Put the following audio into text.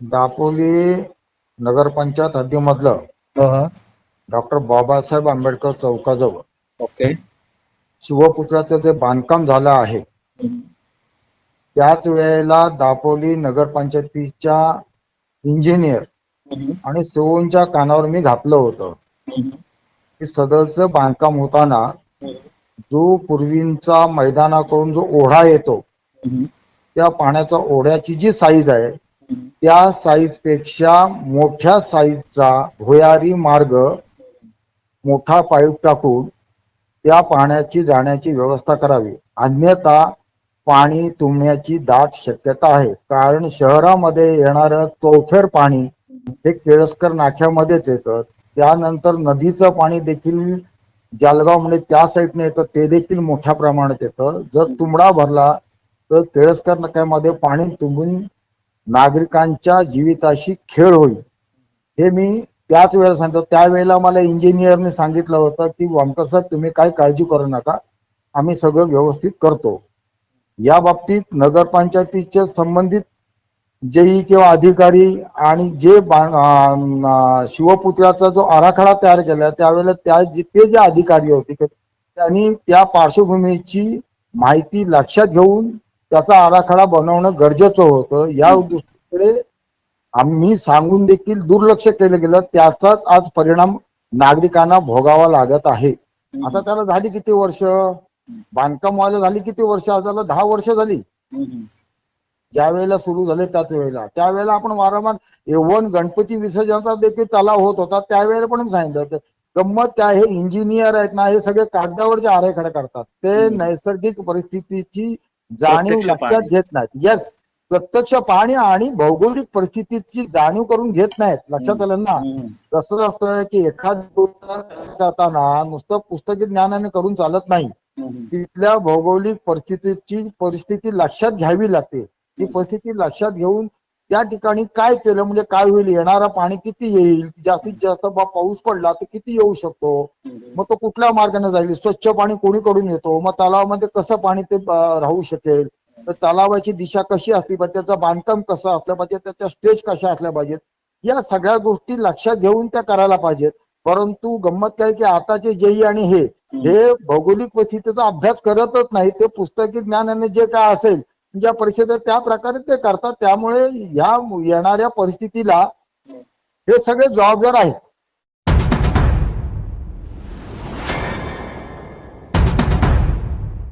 दापोली नगरपंचायत हद्दीमधलं हा डॉक्टर बाबासाहेब आंबेडकर चौकाजवळ ओके. शिवपुत्राचं जे बांधकाम झालं आहे त्याच वेळेला दापोली नगरपंचायतीच्या इंजिनियर आणि सोनच्या कानावर मी घातलं होतं. की सदरचं बांधकाम होताना जो पूर्वींचा मैदानाकडून जो ओढा येतो त्या पाण्याचा ओढ्याची जी साईज आहे त्या साईजपेक्षा मोठ्या साईजचा भुयारी मार्ग मोठा पाईप टाकून त्या पाण्याची जाण्याची व्यवस्था करावी. अन्यथा पाणी तुंबण्याची दाट शक्यता आहे. कारण शहरामध्ये येणारं चौथेर पाणी हे केळसकर नाक्यामध्येच येतं. त्यानंतर नदीचं पाणी देखील जालगाव म्हणजे त्या साईडने येतं. ते देखील मोठ्या प्रमाणात येतं. जर तुंबडा भरला तर केळसकर नाक्यामध्ये पाणी तुंबून नागरिकांच्या जीविताशी खेळ होईल. हे मी त्याच वेळेला सांगतो. त्यावेळेला मला इंजिनियरने सांगितलं होतं की वामकर साहेब तुम्ही काही काळजी करू नका. आम्ही सगळं व्यवस्थित करतो. या बाबतीत नगरपंचायतीचे संबंधित जेई किंवा अधिकारी आणि जे शिवपुत्राचा जो आराखडा तयार केला त्यावेळेला त्या जिथे ते जे अधिकारी होते त्यांनी त्या पार्श्वभूमीची माहिती लक्षात घेऊन त्याचा आराखडा बनवणं गरजेचं होतं. या दृष्टीकडे आम्ही सांगून देखील दुर्लक्ष केलं गेलं. त्याचाच आज परिणाम नागरिकांना भोगावा लागत आहे. आता त्याला झाली किती वर्ष? बांधकाम व्हायला झाली किती वर्ष? आज त्याला दहा वर्ष झाली. ज्या वेळेला सुरू झाले त्याच वेळेला. त्यावेळेला आपण वारंवार एवन गणपती विसर्जनाचा देखील तलाव होत होता. त्यावेळेला पण सांगितलं होतं. गंमत काय? हे इंजिनियर आहेत ना हे सगळे कागदावरचे आरेखडे करतात. ते. नैसर्गिक परिस्थितीची जाणीव लक्षात. घेत नाहीत. येस प्रत्यक्ष पाहणी आणि भौगोलिक परिस्थितीची जाणीव करून घेत नाहीत. लक्षात आलं ना? कसं असतं की एखादी गोष्ट करताना नुसतं पुस्तकी ज्ञानाने करून चालत नाही. तिथल्या भौगोलिक परिस्थितीची परिस्थिती लक्षात घ्यावी लागते. ती परिस्थिती लक्षात घेऊन त्या ठिकाणी काय केलं म्हणजे काय होईल? येणारा पाणी किती येईल? जास्तीत जास्त पाऊस पडला तर किती येऊ शकतो? मग तो कुठल्या मार्गाने जाईल? स्वच्छ पाणी कोणीकडून येतो? मग तलावामध्ये कसं पाणी ते राहू शकेल? तर तलावाची दिशा कशी असली पाहिजे त्याचं बांधकाम कसं असलं पाहिजे? त्याच्या स्टेज कशा असल्या पाहिजेत? या सगळ्या गोष्टी लक्षात घेऊन त्या करायला पाहिजेत. परंतु गंमत काय की आताचे जेई आणि हे हे भौगोलिक परिस्थितीचा अभ्यास करतच नाही. ते पुस्तकी ज्ञानाने जे काय असेल ज्या परिषदेत त्या प्रकारे ते करतात. त्यामुळे ह्या येणाऱ्या परिस्थितीला हे सगळे जबाबदार आहेत.